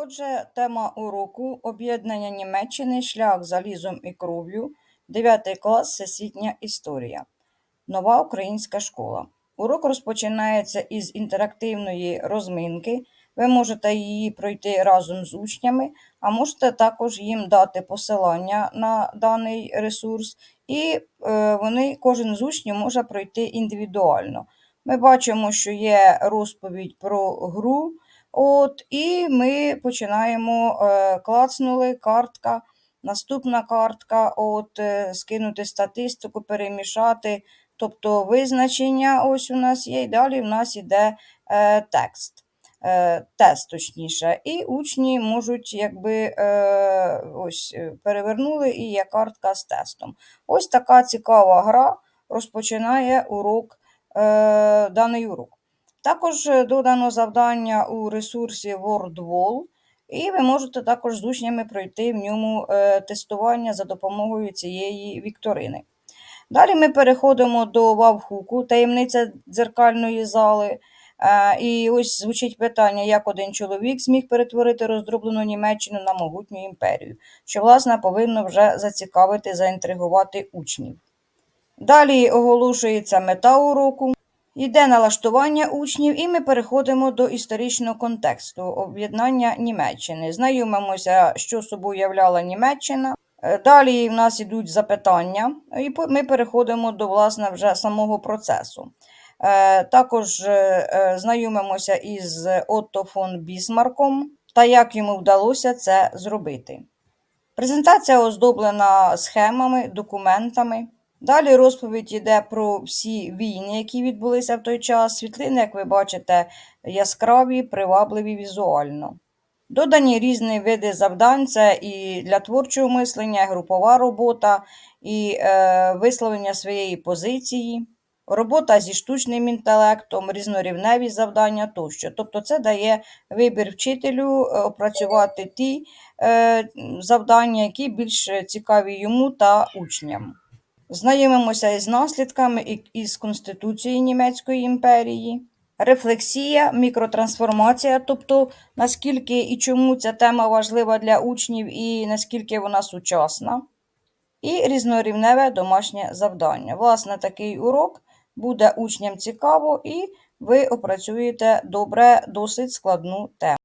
Отже, тема уроку об'єднання Німеччини, шлях залізом і кров'ю, 9 клас, всесвітня історія. Нова українська школа. Урок розпочинається із інтерактивної розминки. Ви можете її пройти разом з учнями, а можете також їм дати посилання на даний ресурс, і е, вони, кожен з учнів може пройти індивідуально. Ми бачимо, що є розповідь про гру. От, І ми починаємо е, клацнули картка, наступна картка, от, е, скинути статистику, перемішати, тобто визначення ось у нас є, і далі в нас йде е, текст. Е, тест точніше, і учні можуть, якби е, ось е, перевернули і є картка з тестом. Ось така цікава гра розпочинає урок, даний урок. Також е, додано завдання у ресурсі WordWall, і ви можете також з учнями пройти в ньому е, тестування за допомогою цієї вікторини. Далі ми переходимо до вавхуку, таємниця дзеркальної зали. Е, і ось звучить питання, як один чоловік зміг перетворити роздроблену Німеччину на могутню імперію, що, власне, повинно вже зацікавити, заінтригувати учнів. Далі оголошується мета уроку. Йде налаштування учнів, і ми переходимо до історичного контексту об'єднання Німеччини. Знайомимося, що собою являла Німеччина. Е, далі в нас йдуть запитання, і ми переходимо до власне, вже самого процесу. Е, також е, знайомимося із Отто фон Бісмарком та як йому вдалося це зробити. Презентація оздоблена схемами, документами. Далі розповідь йде про всі війни, які відбулися в той час. Світлини, як ви бачите, яскраві, привабливі візуально. Додані різні види завдань, це і для творчого мислення, і групова робота, і е, висловлення своєї позиції, робота зі штучним інтелектом, різнорівневі завдання тощо. Тобто це дає вибір вчителю е, опрацювати ті е, завдання, які більш цікаві йому та учням. Знайомимося із наслідками із Конституції Німецької імперії, рефлексія, мікротрансформація, тобто наскільки і чому ця тема важлива для учнів і наскільки вона сучасна, і різнорівневе домашнє завдання. Власне, такий урок буде учням цікаво, і ви опрацюєте добре досить складну тему.